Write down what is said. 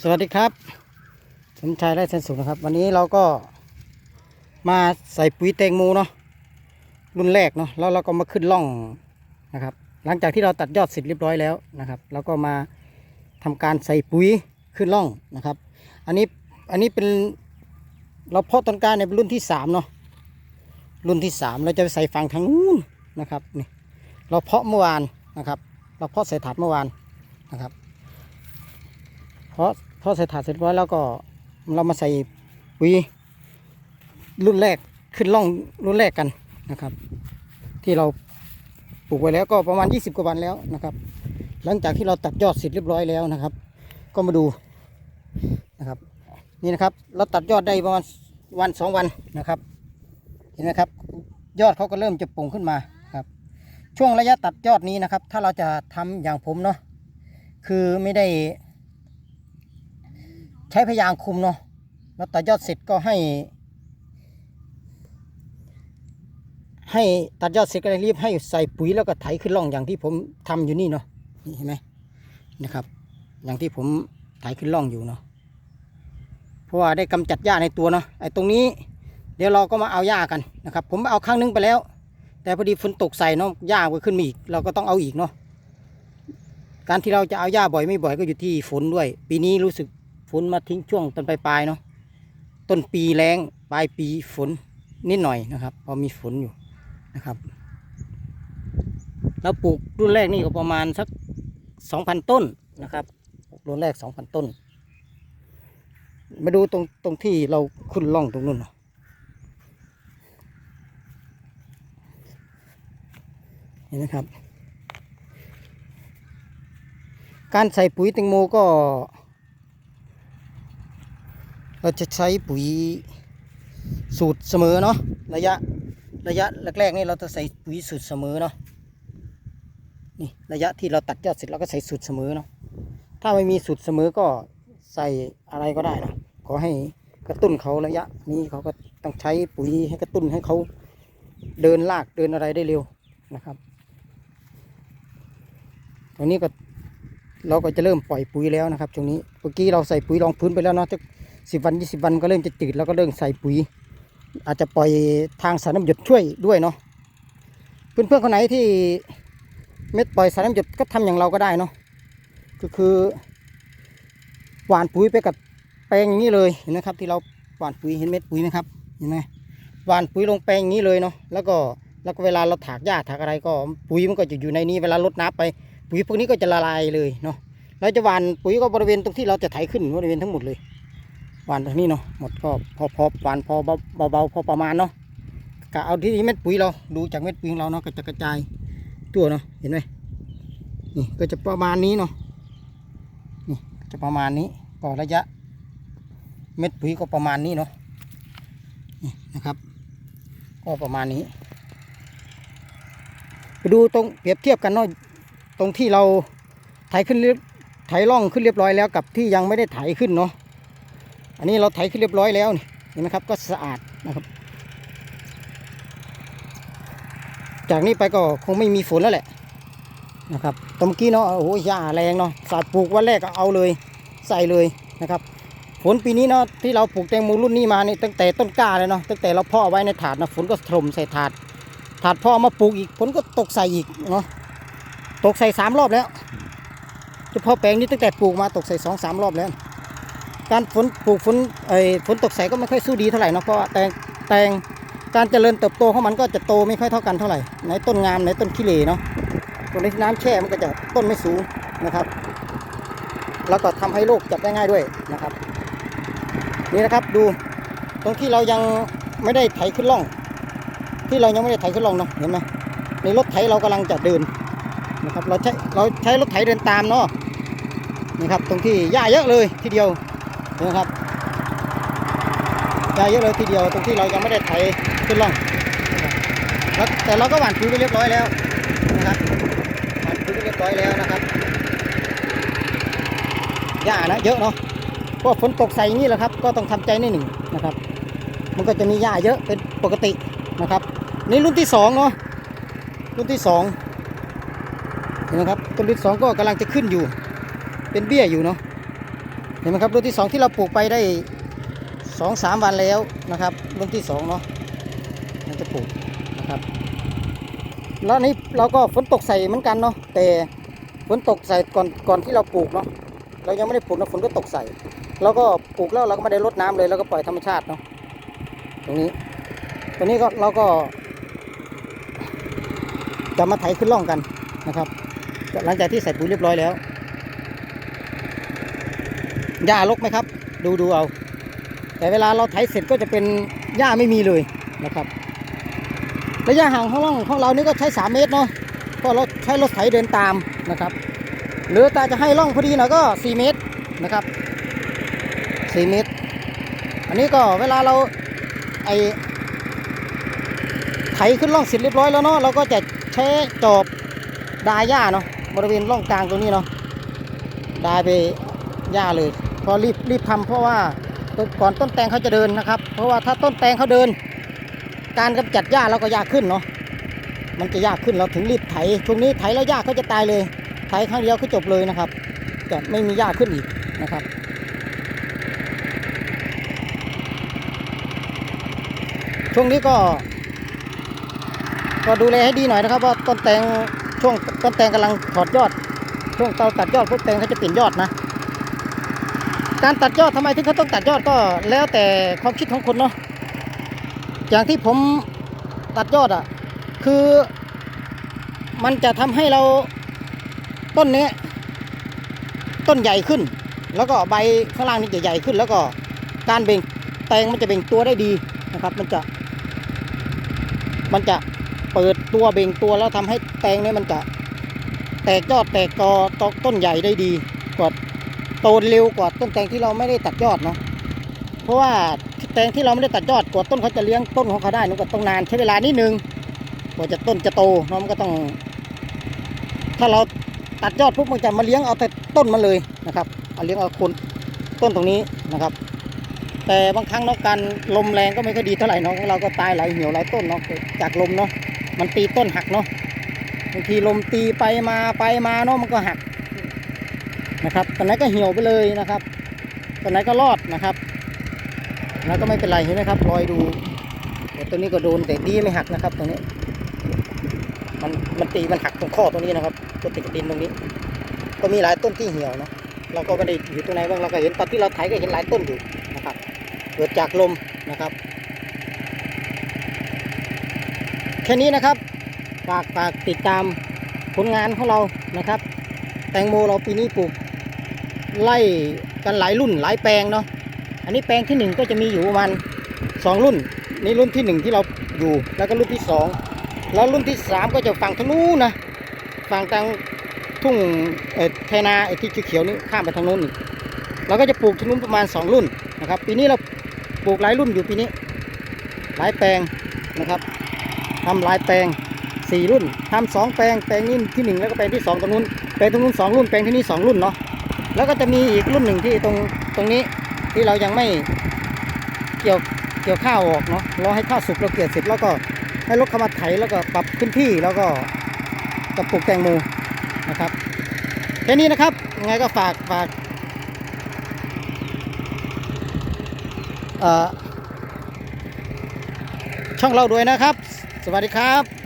สวัสดีครับ สมชายไร่เซนสุขนะครับ วันนี้เราก็มาใส่ปุ๋ยแตงโมเนาะรุ่นแรกเนาะแล้วเราก็มาขึ้นล่องนะครับ หลังจากที่เราตัดยอดเสร็จเรียบร้อยแล้วนะครับเราก็มาทำการใส่ปุ๋ยขึ้นล่องนะครับ อันนี้อันนี้เป็นเราเพาะต้นกล้าในยเป็นรุ่นที่สามเนาะรุ่นที่สามเราจะไปใส่ฝั่งทางนู้นนะครับนี่เราเพาะเมื่อวานนะครับ เราเพาะใส่ถาดเมื่อวานนะครับ เพราะพอใส่ถาดเสร็จเรียบร้อยแล้วก็เรามาใส่ปุ๋ยรุ่นแรกขึ้นล่องรุ่นแรกกันนะครับ ที่เราปลูกไว้แล้วก็ประมาณ 20 กว่าวันแล้วนะครับ หลังจากที่เราตัดยอดเสร็จเรียบร้อยแล้วนะครับ ก็มาดูนะครับ นี่นะครับ เราตัดยอดได้ประมาณวันสองวันนะครับ เห็นไหมครับ ยอดเขาก็เริ่มจะปุ่งขึ้นมาครับ ช่วงระยะตัดยอดนี้นะครับ ถ้าเราจะทำอย่างผมเนาะคือไม่ได้ ใช้พยางคุมเนาะแล้วตัดยอดเสร็จก็ให้ ให้ตัดยอดเสร็จก็เลยรีบให้ใส่ปุ๋ยแล้วก็ไถขึ้นร่องอย่างที่ผมทำอยู่นี่เนาะนี่เห็นไหมนะครับ อย่างที่ผมไถขึ้นร่องอยู่เนาะเพราะว่าได้กำจัดหญ้าในตัวเนาะไอ้ตรงนี้ เดี๋ยวเราก็มาเอาหญ้ากันนะครับ ผมเอาครั้งนึงไปแล้ว แต่พอดีฝนตกใส่เนาะหญ้าก็ขึ้นมาอีกเราก็ต้องเอาอีกเนาะการที่เราจะเอาหญ้าบ่อยไม่บ่อยก็อยู่ที่ฝนด้วย ปีนี้รู้สึก ฝนมาทิ้งช่วงต้นปลายๆเนาะต้นปีแรงปลายปีฝนนิดหน่อยนะครับพอมีฝนอยู่นะครับแล้วปลูกรุ่นแรกนี่ก็ประมาณสักสองพันต้นนะครับรุ่นแรกสองพันต้น มาดูตรงตรงที่เราขึ้นล่องตรงนู้นเนาะเห็นไหมครับ การใส่ปุ๋ยแตงโมก็ เราจะใช้ปุ๋ยสูตรเสมอเนาะระยะระยะแรกๆนี่เราจะใส่ปุ๋ยสูตรเสมอเนาะนี่ระยะที่เราตัดยอดเสร็จเราก็ใส่สูตรเสมอเนาะถ้าไม่มีสูตรเสมอก็ใส่อะไรก็ได้นะขอให้กระตุ้นเขาระยะ นี้เขาก็ต้องใช้ปุ๋ยให้กระตุ้นให้เขาเดินลากเดินอะไรได้เร็วนะครับตรงนี้ก็เราก็จะเริ่มปล่อยปุ๋ยแล้วนะครับช่วงนี้เมื่อกี้เราใส่ปุ๋ยรองพื้นไปแล้วเนาะ สิบวันยี่สิบวันก็เริ่มจะจืดแล้วก็เริ่มใส่ปุ๋ย อาจจะปล่อยทางสารน้ำหยดช่วยด้วยเนาะเพื่อนๆคนไหนที่เม็ดปล่อยสารน้ำหยดก็ทำอย่างเราก็ได้เนาะก็คือหว่านปุ๋ยไปกับแปลงนี้เลยเห็นไหมครับ ที่เราหว่านปุ๋ยเห็นเม็ดปุ๋ยไหมครับเห็นไหมหว่านปุ๋ยลงแปลงอย่างนี้เลยเนาะแล้วก็แล้วก็เวลาเราถากหญ้าถากอะไรก็ปุ๋ยมันก็จะอยู่ในนี้เวลาลดน้ำไปปุ๋ยพวกนี้ก็จะละลายเลยเนาะเราจะหว่านปุ๋ยก็บริเวณตรงที่เราจะไถขึ้นบริเวณทั้งหมดเลย หวานตรงนี้เนาะหมดก็พอพอหวานพอเบาเบาๆพอประมาณเนาะกะเอาที่เม็ดปุ๋ยเราดูจากเม็ดปุ๋ยของเราเนาะก็จะกระจายตัวเนาะเห็นไหมนี่ก็จะประมาณนี้เนาะนี่จะประมาณนี้ก็ระยะ เม็ดปุ๋ยก็ประมาณนี้เนาะนี่นะครับ ก็ประมาณนี้ไปดูตรงเปรียบเทียบกันเนาะตรงที่เราไถขึ้นเรียบไถร่องขึ้นเรียบร้อยแล้วกับที่ยังไม่ได้ไถขึ้นเนาะ อันนี้เราไถขึ้นเรียบร้อยแล้วนี่เห็นไหมครับก็สะอาดนะครับ จากนี้ไปก็คงไม่มีฝนแล้วแหละนะครับตอนกี้เนาะโอ้โหหญ้าแรงเนาะสาดปลูกวันแรกก็เอาเลยใส่เลยนะครับ ฝนปีนี้เนาะที่เราปลูกแตงโมรุ่นนี้มานี่ตั้งแต่ต้นกล้าเลยเนาะตั้งแต่เราพาะไว้ในถาดนะฝนก็ถล่มใส่ถาด ถาดพ่อมาปลูกอีกฝนก็ตกใส่อีกเนาะตกใส่สามรอบแล้วเฉพาะแปลงนี้ตั้งแต่ปลูกมาตกใส่สองสามรอบแล้ว การฝนปลูกฝนไอ้ฝนตกใส่ก็ไม่ค่อยสู้ดีเท่าไหร่เนาะเพราะว่าแตงแตงการเจริญเติบโตของมันก็จะโตไม่ค่อยเท่ากันเท่าไหร่ในต้นงามในต้นขี้เหร่เนาะตรงนี้น้ำแช่มันก็จะต้นไม่สูงนะครับ แล้วก็ทำให้โรคจับได้ง่ายด้วยนะครับ นี่นะครับดูตรงที่เรายังไม่ได้ไถขึ้นร่อง ที่เรายังไม่ได้ไถขึ้นร่องเนาะเห็นไหมในรถไถเรากำลังจะเดินนะครับ เราใช้เราใช้รถไถเดินตามเนาะนี่ครับ ตรงที่หญ้าเยอะเลยทีเดียว นะครับยาเยอะเลยทีเดียวตรงที่เรายังไม่ได้ไถขึ้นล่องแล้วแต่เราก็หว่านปุ๋ยไปเรียบร้อยแล้วนะครับหว่านปุ๋ยไปเรียบร้อยแล้วนะครับหญ้านะเยอะเนาะเพราะฝนตกใส่นี้แหละครับ ก็ต้องทำใจนิดหนึ่งนะครับ มันก็จะมีหญ้าเยอะเป็นปกตินะครับ นี่รุ่นที่สองเนาะรุ่นที่สองเห็นไหมครับต้นรุ่นสองก็กำลังจะขึ้นอยู่ เป็นเบี้ยอยู่เนาะ เห็นไหมครับรุ่นที่สองที่เราปลูกไปได้สองสามวันแล้วนะครับรุ่นที่สองเนาะมันจะปลูกนะครับ แล้วนี่เราก็ฝนตกใส่เหมือนกันเนาะแต่ฝนตกใส่ก่อนก่อนที่เราปลูกเนาะเรายังไม่ได้ปลูกนะฝนก็ตกใส่เราก็ปลูกแล้วเราก็ไม่ได้รดน้ำเลยเราก็ปล่อยธรรมชาติเนาะตรงนี้ตรงนี้ก็เราก็จะมาไถขึ้นร่องกันนะครับ หลังจากที่ใส่ปุ๋ยเรียบร้อยแล้ว หญ้ารกไหมครับ ดูดูเอา แต่เวลาเราไถเสร็จก็จะเป็นหญ้าไม่มีเลยนะครับระยะห่างของร่องของเรานี่ก็ใช้ 3 เมตรเนาะก็เราใช้รถไถเดินตามนะครับ หรือแต่จะให้ร่องพอดีหน่อยก็ 4 เมตรนะครับ 4 เมตร อันนี้ก็เวลาเราไอไถขึ้นร่องเสร็จเรียบร้อยแล้วเนาะเราก็จะใช้จอบดายหญ้าเนาะบริเวณร่องกลางตรงนี้เนาะดายไปหญ้าเลย พอรีบรีบทำเพราะว่าก่อนต้นแตงเขาจะเดินนะครับ เพราะว่าถ้าต้นแตงเขาเดิน การกำจัดหญ้าเราก็ยากขึ้นเนาะมันจะยากขึ้นเราถึงรีบไถช่วงนี้ไถแล้วหญ้าเขาจะตายเลยไถครั้งเดียวก็จบเลยนะครับ จะไม่มีหญ้าขึ้นอีกนะครับช่วงนี้ก็ ก็ดูแลให้ดีหน่อยนะครับว่าต้นแตงช่วงต้นแตงกำลังถอดยอด ช่วงเราตัดยอดพวกแตงเขาจะเปลี่นยอดนะ การตัดยอดทำไมถึงเขาต้องตัดยอดก็แล้วแต่ความคิดของคนเนาะอย่างที่ผมตัดยอดอะ คือมันจะทำให้เราต้นเนี้ต้นใหญ่ขึ้น แล้วก็ใบข้างล่างนี่จะใหญ่ขึ้น แล้วก็การเบ่งแตงมันจะเบ่งตัวได้ดีนะครับ มันจะ มันจะเปิดตัวเบ่งตัวแล้วทำให้แตงเนี่ยมันจะแตกยอดแตกกอตกต้นใหญ่ได้ดี โตเร็วกว่าต้นแตงที่เราไม่ได้ตัดยอดเนาะเพราะว่าแตงที่เราไม่ได้ตัดยอดกว่าต้นเขาจะเลี้ยงต้นของเขาได้มันก็ต้องนานใช้เวลานิดนึงกว่าจะต้นจะโตเนาะมันก็ต้อง ถ้าเราตัดยอดปุ๊บมันจะมาเลี้ยงเอาแต่ต้นมันเลยนะครับเอาเลี้ยงเอาคนต้นตรงนี้นะครับ แต่บางครั้งเนาะการลมแรงก็ไม่ค่อยดีเท่าไหร่เนาะของเราก็ตายหลายเหี่ยวหลายต้นเนาะจากลมเนาะมันตีต้นหักเนาะบางทีลมตีไปมาไปมาเนาะมันก็หัก นะครับตอนไหนก็เหี่ยวไปเลยนะครับตอนไหนก็รอดนะครับ แล้วก็ไม่เป็นไรเห็นไหมครับรอยดูแต่ตัวนี้ก็โดนแต่ดีไม่หักนะครับตรงนี้ มันมันตีมันหักตรงข้อตรงนี้นะครับตัวติดดินตรงนี้ ก็มีหลายต้นที่เหี่ยวเนาะเราก็ไม่ได้อยู่ตรงไหนบ้างเราก็เห็นตอนที่เราไถก็เห็นหลายต้นอยู่นะครับเกิดจากลมนะครับ แค่นี้นะครับฝากฝากติดตามผลงานของเรานะครับ แตงโมเราปีนี้ปลูก ไล่กันหลายรุ่นหลายแปลงเนาะอันนี้แปลงที่หนึ่งก็จะมีอยู่ประมาณสองรุ่นนี่รุ่นที่หนึ่งที่เราอยู่แล้วก็รุ่นที่สองแล้วรุ่นที่สามก็จะฝั่งทางนู้นนะฝั่งทางทุ่งเอ่อไทนาไอ้ที่เขียวๆนี่ข้ามไปทางนู้นเราก็จะปลูกที่นู้นประมาณสองรุ่นนะครับ ปีนี้เราปลูกหลายรุ่นอยู่ปีนี้ หลายแปลงนะครับทำหลายแปลงสี่รุ่นทำสองแปลงแปลงนี้ที่หนึ่งแล้วก็แปลงที่สองตรงนู้นแปลงตรงนู้นสองรุ่นแปลงที่นี่สองรุ่นเนาะ แล้วก็จะมีอีกรุ่นหนึ่งที่ตรงตรงนี้ที่เรายังไม่เกี่ยวเกี่ยวข้าวออกเนาะรอให้ข้าวสุกเราเกลี่ยเสร็จแล้วก็ให้รถเข้ามาไถแล้วก็ปรับพื้นที่แล้วก็จะปลูกแตงโมนะครับแค่นี้นะครับยังไงก็ฝากฝากช่องเราด้วยนะครับ สวัสดีครับ